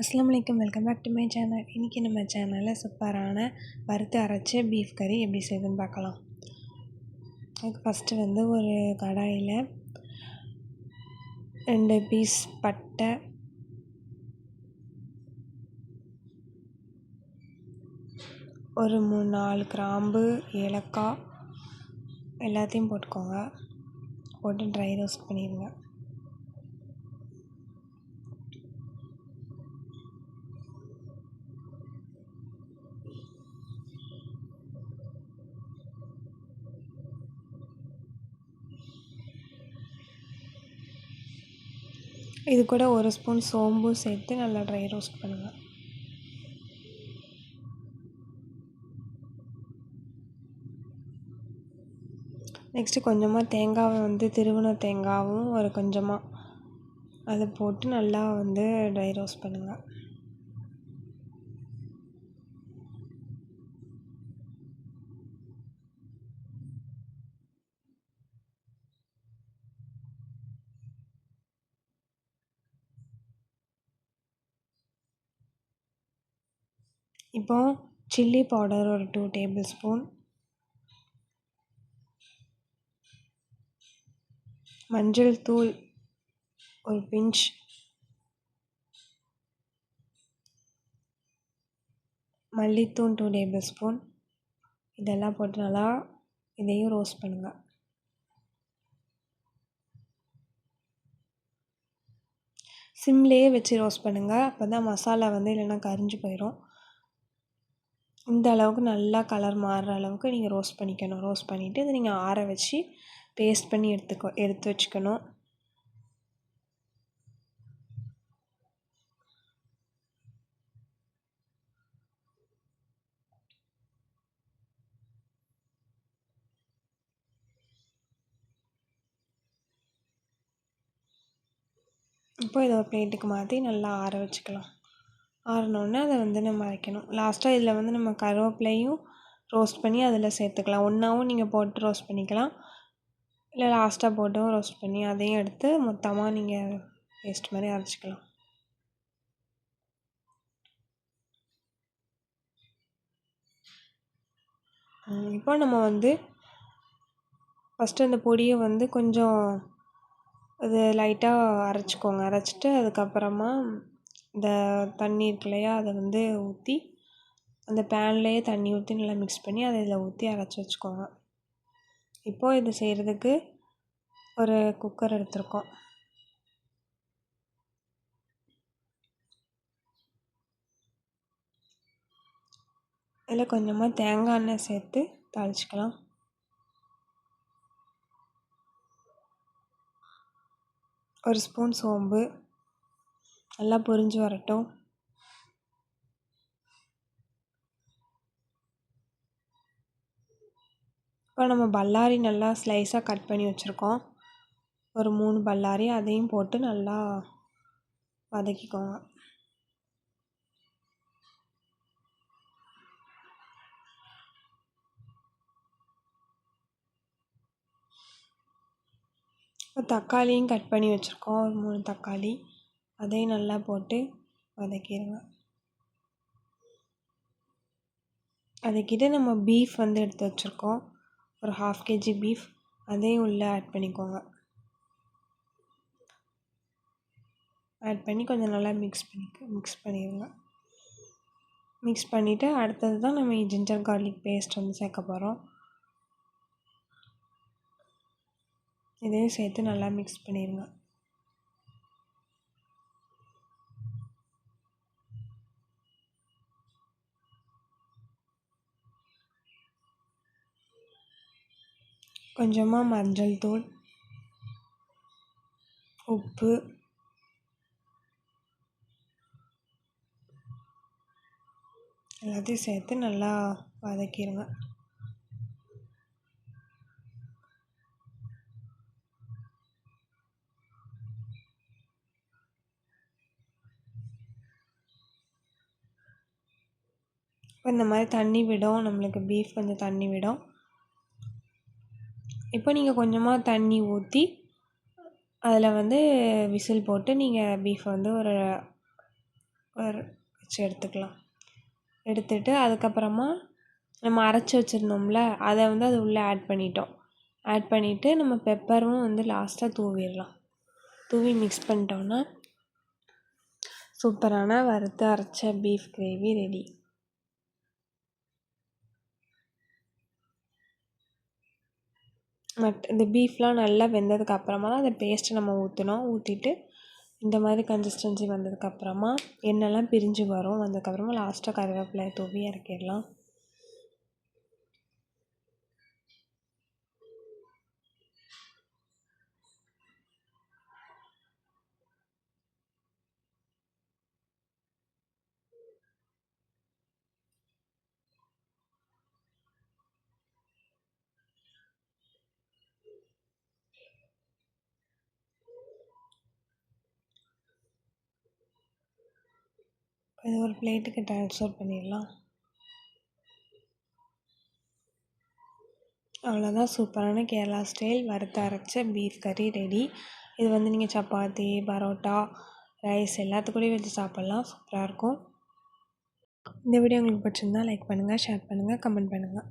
அஸ்லாம் வலைக்கம் welcome back to my channel இன்றைக்கி நம்ம சேனலில் சூப்பரான வறுத்து அரைச்ச பீஃப் கறி எப்படி செய்யுதுன்னு பார்க்கலாம். அதுக்கு ஃபஸ்ட்டு வந்து ஒரு கடாயில் ரெண்டு பீஸ் பட்டை ஒரு மூணு நாலு கிராம்பு ஏலக்காய் எல்லாத்தையும் போட்டுக்கோங்க. போட்டு ட்ரை ரோஸ்ட் பண்ணிடுங்க. இது கூட ஒரு ஸ்பூன் சோம்பும் சேர்த்து நல்லா ட்ரை ரோஸ்ட் பண்ணுங்கள் நெக்ஸ்ட்டு கொஞ்சமாக தேங்காவை வந்து திருவின தேங்காவும் ஒரு கொஞ்சமாக அதை போட்டு நல்லா வந்து ட்ரை ரோஸ்ட் பண்ணுங்கள் இப்போ சில்லி பவுடர் ஒரு டூ டேபிள் ஸ்பூன் மஞ்சள் தூள் ஒரு பிஞ்ச் மல்லித்தூள் டூ டேபிள் ஸ்பூன் இதெல்லாம் போட்டு நல்லா இதையும் ரோஸ்ட் பண்ணுங்கள் சிம்லேயே வச்சு ரோஸ்ட் பண்ணுங்கள் அப்போ தான் மசாலா வந்து இல்லைன்னா கரிஞ்சு போயிடும் இந்த அளவுக்கு நல்லா கலர் மாறுற அளவுக்கு நீங்கள் ரோஸ்ட் பண்ணிக்கணும். ரோஸ்ட் பண்ணிவிட்டு இதை நீங்கள் ஆற வச்சு பேஸ்ட் பண்ணி எடுத்துக்கோ எடுத்து வச்சுக்கணும். இப்போ இதை ஒரு பிளேட்டுக்கு மாற்றி நல்லா ஆற வச்சுக்கலாம். ஆறினோடனே அதை வந்து நம்ம அரைக்கணும். லாஸ்ட்டாக இதில் வந்து நம்ம கருவேப்பிலையும் ரோஸ்ட் பண்ணி அதில் சேர்த்துக்கலாம். ஒன்றாவும் நீங்கள் போட்டு ரோஸ்ட் பண்ணிக்கலாம். இல்லை லாஸ்ட்டாக போட்டும் ரோஸ்ட் பண்ணி அதையும் எடுத்து மொத்தமாக நீங்கள் பேஸ்ட் மாதிரி அரைச்சிக்கலாம். இப்போ நம்ம வந்து ஃபஸ்ட்டு அந்த பொடியை வந்து கொஞ்சம் அது லைட்டாக அரைச்சிக்கோங்க. அரைச்சிட்டு அதுக்கப்புறமா இந்த தண்ணி இருக்கு இல்லையா அதை வந்து ஊற்றி அந்த பேன்லேயே தண்ணி ஊற்றி நல்லா மிக்ஸ் பண்ணி அதை இதில் ஊற்றி அரைச்சி வச்சுக்கோங்க. இப்போது இது செய்கிறதுக்கு ஒரு குக்கர் எடுத்திருக்கோம். இதில் கொஞ்சமாக தேங்காய் எண்ணெய் சேர்த்து தாளிச்சிக்கலாம். ஒரு ஸ்பூன் சோம்பு. நல்லா பொரிஞ்சு வரட்டும். இப்போ நம்ம பல்லாரி நல்லா ஸ்லைஸாக கட் பண்ணி வச்சுருக்கோம். ஒரு மூணு பல்லாரி அதையும் போட்டு நல்லா வதக்கிக்கோங்க. இப்போ தக்காளியும் கட் பண்ணி வச்சுருக்கோம். ஒரு மூணு தக்காளி. அதையும் நல்லா போட்டு வதக்கிடுங்க. அதுக்கிட்ட நம்ம பீஃப் வந்து எடுத்து வச்சுருக்கோம். ஒரு ஹாஃப் கேஜி பீஃப் அதையும் உள்ளே ஆட் பண்ணிக்கோங்க. ஆட் பண்ணி கொஞ்சம் நல்லா மிக்ஸ் பண்ணி மிக்ஸ் பண்ணிடுங்க. மிக்ஸ் பண்ணிவிட்டு அடுத்தது தான் நம்ம ஜிஞ்சர் கார்லிக் பேஸ்ட் வந்து சேர்க்க போகிறோம் இதையும் சேர்த்து நல்லா மிக்ஸ் பண்ணிடுங்க. கொஞ்சமாக மஞ்சள் தூள் உப்பு எல்லாத்தையும் சேர்த்து நல்லா வதக்கிடுங்க இப்போ இந்த மாதிரி தண்ணி விடும். நம்மளுக்கு பீஃப் கொஞ்சம் தண்ணி விடும். இப்போ நீங்கள் கொஞ்சமாக தண்ணி ஊற்றி அதில் வந்து விசில் போட்டு நீங்கள் பீஃப் வந்து ஒரு ஒரு வச்சு எடுத்துக்கலாம். எடுத்துகிட்டு அதுக்கப்புறமா நம்ம அரைச்சி வச்சுருந்தோம்ல அதை வந்து அது உள்ளே ஆட் பண்ணிட்டோம். ஆட் பண்ணிவிட்டு நம்ம பெப்பரும் வந்து லாஸ்ட்டாக தூவிடலாம். தூவி மிக்ஸ் பண்ணிட்டோன்னா சூப்பரான வறுத்து அரைச்ச பீஃப் கிரேவி ரெடி மட் இந்த பீஃப்லாம் நல்லா வெந்ததுக்கு அப்புறமா தான் அந்த பேஸ்ட்டை நம்ம ஊற்றினோம் ஊற்றிட்டு இந்த மாதிரி கன்சிஸ்டன்சி வந்ததுக்கப்புறமா எண்ணெய்லாம் பிரிஞ்சு வரும். வந்ததுக்கப்புறமா லாஸ்ட்டாக கருவேப்பிலையை தூவி இறக்கிடலாம். இது ஒரு பிளேட்டுக்கு ட்ரான்ஸ்ஃபர் பண்ணிடலாம். அவ்வளோதான் சூப்பரான கேரளா ஸ்டைல். வறுத்து அரைச்ச பீஃப் கறி ரெடி இது வந்து நீங்கள் சப்பாத்தி பரோட்டா ரைஸ் எல்லாத்துக்கூடயும் வச்சு சாப்பிட்லாம். சூப்பராக இருக்கும். இந்த வீடியோ உங்களுக்கு பிடிச்சிருந்தா லைக் பண்ணுங்கள் ஷேர் பண்ணுங்கள் கமெண்ட் பண்ணுங்கள்